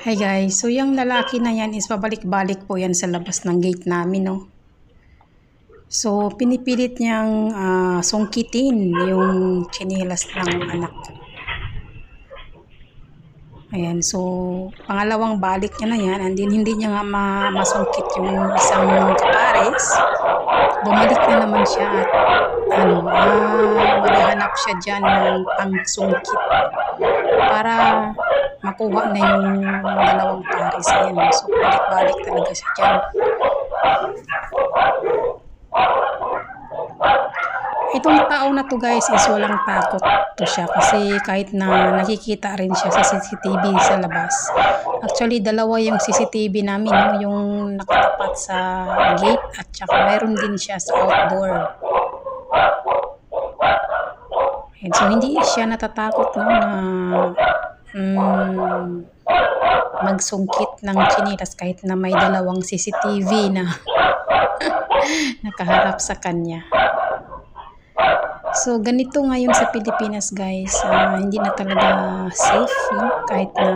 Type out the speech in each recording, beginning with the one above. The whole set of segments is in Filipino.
Hi guys, so yung lalaki na yan is pabalik-balik po yan sa labas ng gate namin, no. So, pinipilit niyang ah, sungkitin yung tsinelas ng anak. Ayan, so, pangalawang balik niya na yan, and then hindi niya nga ma masungkit yung isang kapares. Bumalik na naman siya at ano, ah, maghahanap siya dyan ng pangsungkit para makuha na yung dalawang pares. Ayan, so balik-balik talaga siya dyan. Itong tao na to guys is walang takot to siya kasi kahit na nakikita rin siya sa CCTV sa labas. Actually, dalawa yung CCTV namin, no? yung nakatapat sa gate at saka mayroon din siya sa outdoor. Ayan, so hindi siya natatakot no, na mm, magsungkit ng chinilas kahit na may dalawang CCTV na nakaharap sa kanya. So, ganito ngayon sa Pilipinas, guys. ah, hindi na talaga safe, no? Kahit na,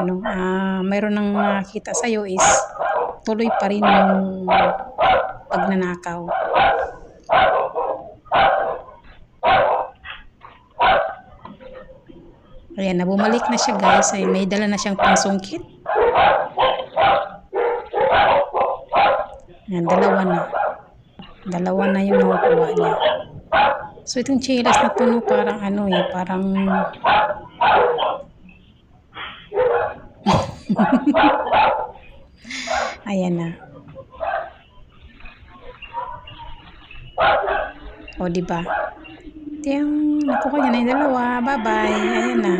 ano, ah, mayroon nang nakita sa'yo is tuloy pa rin yung pagnanakaw. Ayan, na bumalik na siya, guys. Ay, may dala na siyang pangsungkit. Ayan, dalawa na. Dalawa na yung nakukuha niya. So, itong chilas na to, no, parang ano eh, parang... Ayan na. O, di ba? Ito yung nakuha niya na yung dalawa. Bye-bye. Ayan na.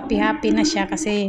Happy-happy na siya kasi